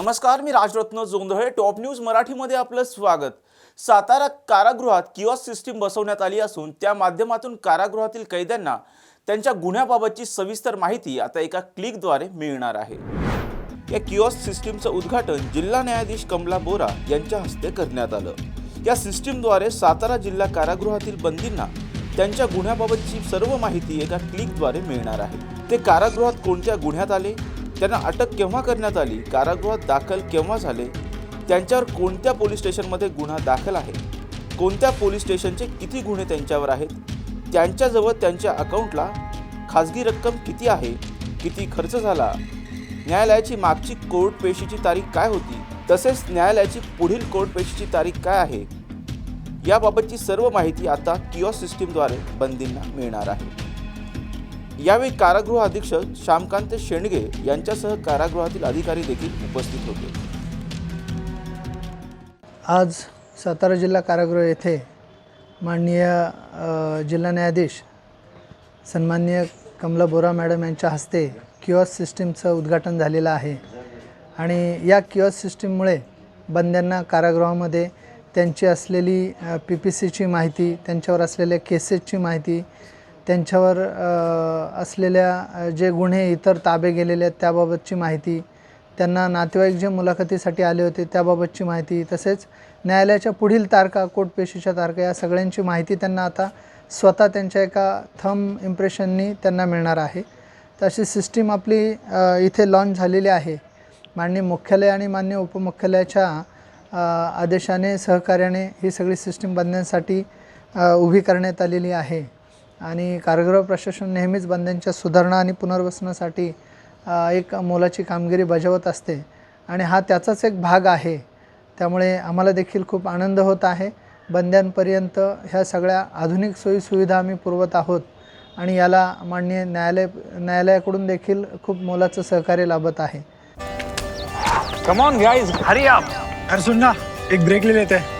नमस्कार मी Rajratna Jondhale. Top news मराठीमध्ये आपलं स्वागत. सातारा कारागृहात किओस सिस्टीम बसवण्यात आली असून त्या माध्यमातून कारागृहातील कैद्यांना त्यांच्या गुन्ह्याबाबतची सविस्तर माहिती आता एका क्लिकद्वारे मिळणार आहे. या किओस सिस्टीमचं उद्घाटन जिल्हा न्यायाधीश कमला बोरा यांच्या हस्ते करण्यात आलं. या सिस्टीमद्वारे सातारा जिल्हा कारागृहातील बंदींना त्यांच्या गुन्ह्याबाबतची सर्व माहिती एका क्लिकद्वारे मिळणार आहे. ते कारागृहात कोणत्या गुन्ह्यात आले? त्यांना अटक केव्हा करण्यात आली कारागृहात दाखल केव्हा झाले त्यांच्यावर कोणत्या पोलीस स्टेशनमध्ये गुन्हा दाखल आहे कोणत्या पोलीस स्टेशनचे किती गुन्हे त्यांच्यावर आहेत त्यांच्याजवळ त्यांच्या अकाउंटला खाजगी रक्कम किती आहे किती खर्च झाला न्यायालयाची मागची कोर्ट पेशीची तारीख काय होती तसेच न्यायालयाची पुढील कोर्ट पेशीची तारीख काय आहे याबाबतची सर्व माहिती आता किओ सिस्टीमद्वारे बंदींना मिळणार आहे. यावेळी कारागृह अधीक्षक श्यामकांत शेंडगे यांच्यासह कारागृहातील अधिकारी देखील उपस्थित होते. आज सातारा जिल्हा कारागृह येथे माननीय जिल्हा न्यायाधीश सन्मान्य कमला बोरा मॅडम यांच्या हस्ते किऑस सिस्टीमचं उद्घाटन झालेलं आहे. आणि या किऑस सिस्टीममुळे बंद्यांना कारागृहामध्ये त्यांची असलेली पी पी सीची माहिती त्यांच्यावर असलेल्या केसेसची माहिती त्यांच्यावर असलेल्या जे गुन्हे इतर ताबे गेलेले आहेत त्याबाबतची माहिती त्यांना नातेवाईक जे मुलाखतीसाठी आले होते त्याबाबतची माहिती तसेच न्यायालयाच्या पुढील तारखा कोर्टपेशीच्या तारखा या सगळ्यांची माहिती त्यांना आता स्वतः त्यांच्या एका थम इम्प्रेशननी त्यांना मिळणार आहे. तर अशी सिस्टीम आपली इथे लॉन्च झालेली आहे. माननीय मुख्यालय आणि मान्य उपमुख्यालयाच्या आदेशाने सहकार्याने ही सगळी सिस्टीम बनण्यासाठी उभी करण्यात आलेली आहे. आणि कारागृह प्रशासन नेहमीच बंद्यांच्या सुधारणा आणि पुनर्वसनासाठी एक मोलाची कामगिरी बजावत असते. आणि हा त्याचाच एक भाग आहे. त्यामुळे आम्हाला देखील खूप आनंद होत आहे. बंद्यांपर्यंत ह्या सगळ्या आधुनिक सोयीसुविधा आम्ही पुरवत आहोत. आणि याला माननीय न्यायालय न्यायालयाकडून देखील खूप मोलाचं सहकार्य लाभत आहे. Come on guys hurry up यार सुन ना एक ब्रेक ले लेते. हैं